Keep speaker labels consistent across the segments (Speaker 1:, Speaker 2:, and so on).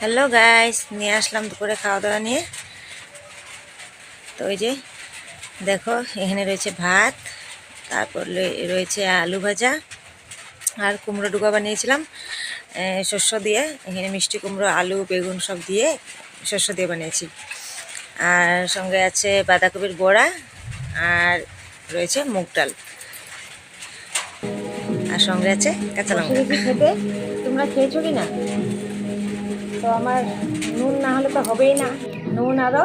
Speaker 1: Hello guys নিয়ে আসলাম দুপুরে খাওয়া দাওয়া নিয়ে। তো ওই যে, দেখো, এখানে রয়েছে ভাত, তারপর রয়েছে আলু ভাজা আর কুমড়ো ডুগা বানিয়েছিলাম শস্য দিয়ে। এখানে মিষ্টি কুমড়ো, আলু, বেগুন সব দিয়ে শস্য দিয়ে বানিয়েছি। আর সঙ্গে আছে বাঁধাকপির বড়া আর রয়েছে মুগ ডাল। আর সঙ্গে আছে কাঁচা লঙ্কা। তোমরা খেয়েছো কি না তো আমার নুন না হলে তো হবেই না। নুন আরও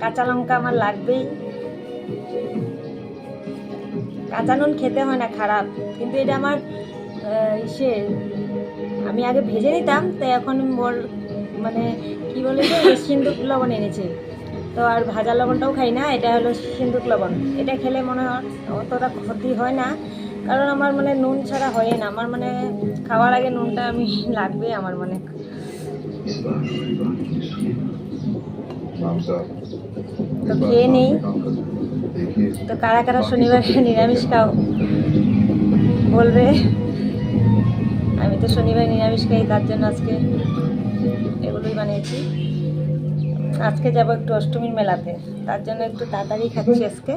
Speaker 1: কাঁচা লঙ্কা আমার লাগবেই। কাঁচা নুন খেতে হয় না, খারাপ। কিন্তু এটা আমার ইসে, আমি আগে ভেজে নিতাম, তাই এখন মোর মানে কি বলে সিন্দুক লবণ এনেছে। তো আর ভাজা লবণটাও খাই না, এটা হলো সিন্দুক লবণ। এটা খেলে মনে হয় অতটা ক্ষতি হয় না, কারণ আমার মানে নুন ছাড়া হয় না। আমার মানে খাওয়ার আগে নুনটা আমি লাগবে আমার মানে। তো খেয়ে নেই। তো কারা কারা শনিবার নিরামিষ খাও। বলবে। আমি তো শনিবার নিরামিষ খাই তার জন্য আজকে এগুলোই বানিয়েছি। আজকে যাব একটু অষ্টমীর মেলাতে তার জন্য একটু তাড়াতাড়ি খাচ্ছি আজকে।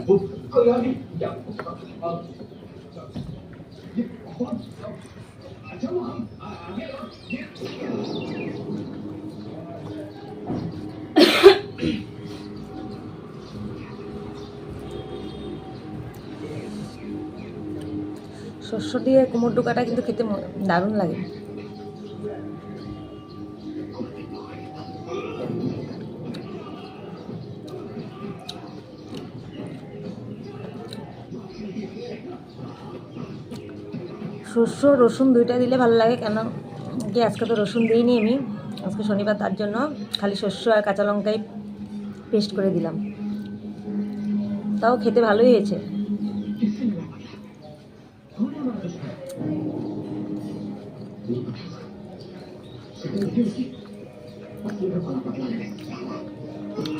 Speaker 1: শস্য দিয়ে কুমোর ডোকাটা কিন্তু খেতে দারুণ লাগে। শস্য, রসুন দুইটা দিলে ভালো লাগে, কেন কি আজকে তো রসুন দিইনি আমি। আজকে শনিবার, তার জন্য খালি শস্য আর কাঁচা লঙ্কাই পেস্ট করে দিলাম। তাও খেতে ভালোই হয়েছে।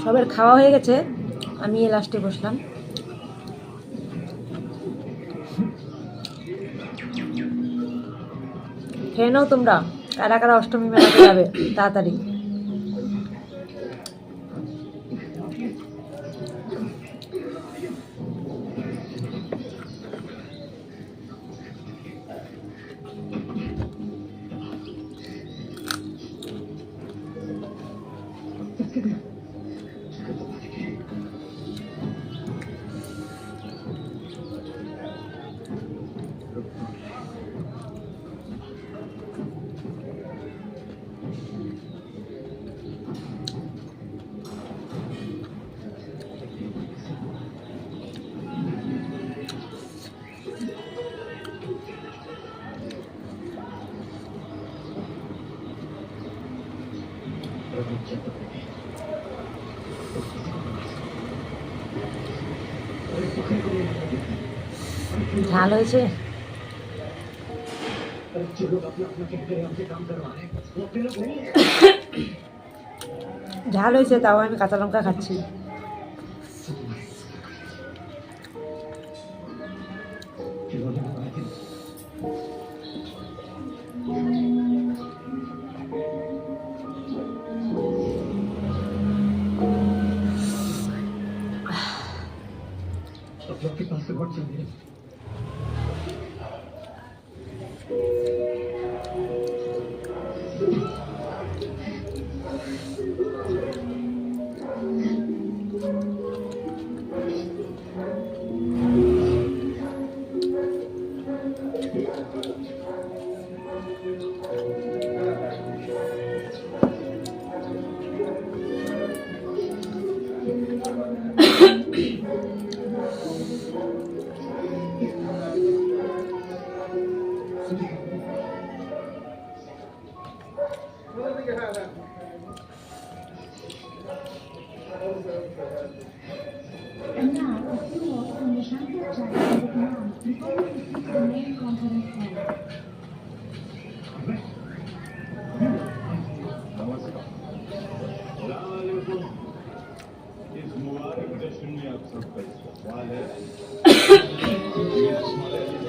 Speaker 1: সবার খাওয়া হয়ে গেছে। আমি লাস্টে বসলাম। খেয়ে নাও তোমরা। কারা কারা অষ্টমী মেলাতে যাবে, তাড়াতাড়ি। ঝাল হয়েছে ঝাল হয়েছে তাও আমি কাঁচা লঙ্কা খাচ্ছি
Speaker 2: And now, a few words from the Shanghai Chinese Vietnam लोग के पास से वोट चल गया İsmuları
Speaker 3: bir de şunu yapsak da işte. Vale. İsmuları